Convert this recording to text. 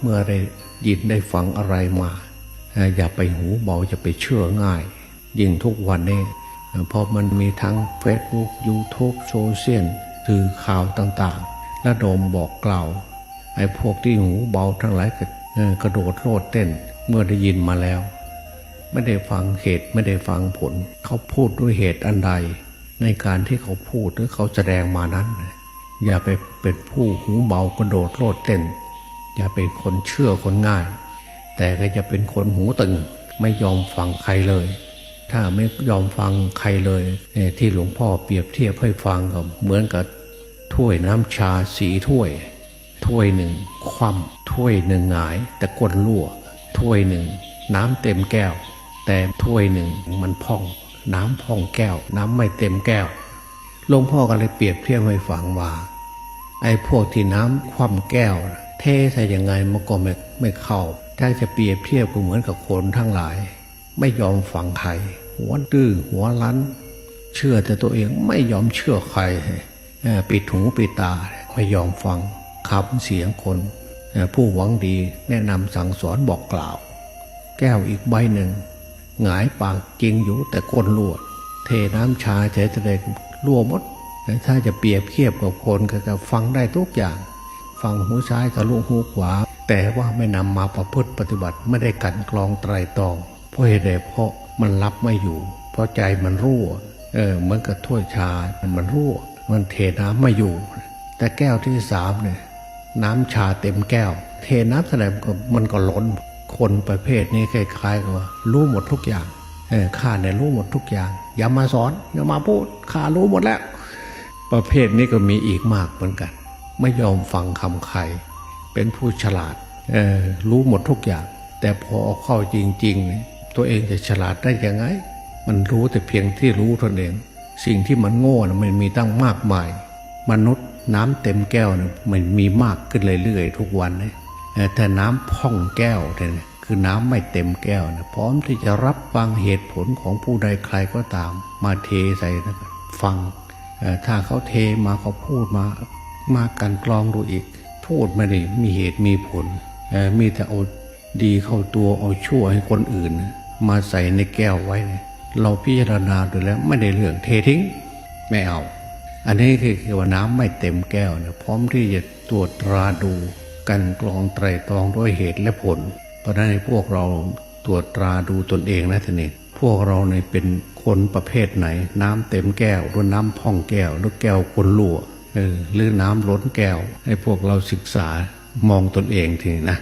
เมื่อได้ยินได้ฟังอะไรมา อย่าไปหูเบาจะไปเชื่อง่าย ยิ่งทุกวันนี้เอ่อเพราะมันมีทั้ง Facebook YouTube โซเชียลสื่อข่าวต่างๆระดมบอกกล่าวไอ้พวกที่หูเบาทั้งหลายก็เอ่อกระโดดโลดเต้นเมื่อได้ยินมาแล้ว ไม่ได้ฟังเหตุไม่ได้ฟังผล เขาพูดด้วยเหตุอันใด ในการที่เขาพูดหรือเขาแสดงมานั้น อย่าไปเป็นผู้หูเบากระโดดโลดเต้น อย่าเป็นคนเชื่อคนง่าย แต่ก็จะเป็นคนหูตึง ไม่ยอมฟังใครเลย ถ้าไม่ยอมฟังใครเลยเนี่ยที่หลวงพ่อเปรียบเทียบให้ฟังกับเหมือนกับถ้วยน้ำชาสีถ้วย ถ้วยหนึ่งคว่ำถ้วยหนึ่งหงายแต่ก้นรั่ว ถ้วยหนึ่งน้ำเต็มแก้ว แต่ถ้วยหนึ่งมันพอง น้ำพองแก้ว น้ำไม่เต็มแก้วหลวงพ่อก็เลยเปรียบเทียบให้ฟังว่าไอ้พวกที่น้ำคว่ำแก้วนะ เทใส่ยังไงมันก็ไม่ไม่เข้า ถ้าจะเปรียบเทียบก็เหมือนกับคนทั้งหลาย ไม่ยอมฟังใคร หัวดื้อหัวรั้น เชื่อแต่ตัวเองไม่ยอมเชื่อใครปิดหูปิดตาไม่ยอมฟังคำเสียงคนผู้หวังดีแนะนำสั่งสอนบอกกล่าว แก้วอีกใบหนึ่งหงายปากจริงอยู่แต่ก้นรั่วเทน้ำชาเฉยแสดงรั่วหมดถ้าจะเปรียบเทียบกับคนก็จะฟังได้ทุกอย่าง ฟังหูซ้ายทะลุหูขวา แต่ว่าไม่นำมาประพฤติปฏิบัติไม่ได้กันกรองไตรตรอง เพราะเหตุใดเพราะมันรับไม่อยู่ เพราะใจมันรั่วเออเหมือนกับถ้วยชา มันมันรั่ว มันเทน้ำไม่อยู่ แต่แก้วที่สามเนี่ยน้ำชาเต็มแก้ว เทน้ำแสดงมันก็ล้นคนประเภทนี้คล้ายๆกับว่ารู้หมดทุกอย่างเออข้าเนี่ยรู้หมดทุกอย่าง อย่ามาสอนอย่ามาพูดข้ารู้หมดแล้ว ประเภทนี้ก็มีอีกมากเหมือนกัน ไม่ยอมฟังคำใคร เป็นผู้ฉลาดรู้หมดทุกอย่าง แต่พอเอาเข้าจริงๆเนี่ยตัวเองจะฉลาดได้ยังไง มันรู้แต่เพียงที่รู้เท่านั้นเอง สิ่งที่มันโง่นะมันมีตั้งมากมาย มนุษย์น้ำเต็มแก้วนี่ยมันมีมากขึ้นเรื่อยๆทุกวันเนี่ยแต่น้ำพ่องแก้วเนี่ยคือน้ำไม่เต็มแก้วนะพร้อมที่จะรับฟังเหตุผลของผู้ใดใครก็ตาม มาเทใส่นะฟังถ้าเขาเทมาเขาพูดมา มากันกรองดูอีก พูดไม่ได้มีเหตุมีผลเอ่อมีแต่เอาดีเข้าตัวเอาชั่วให้คนอื่น มาใส่ในแก้วไว้ เราพิจารณาดูแล้วไม่ได้เรื่องเททิ้งไม่เอา อันนี้คือคือว่าน้ำไม่เต็มแก้วเนี่ยพร้อมที่จะตรวจตราดูกันกรองไตรตรองด้วยเหตุและผล เพราะฉะนั้นพวกเราตรวจตราดูตนเองนะท่านเองพวกเราเนี่ยเป็นคนประเภทไหน น้ำเต็มแก้วหรือน้ำพองแก้วหรือแก้วคนรั่ว หรือน้ำล้นแก้วให้พวกเราศึกษามองตนเองทีนะ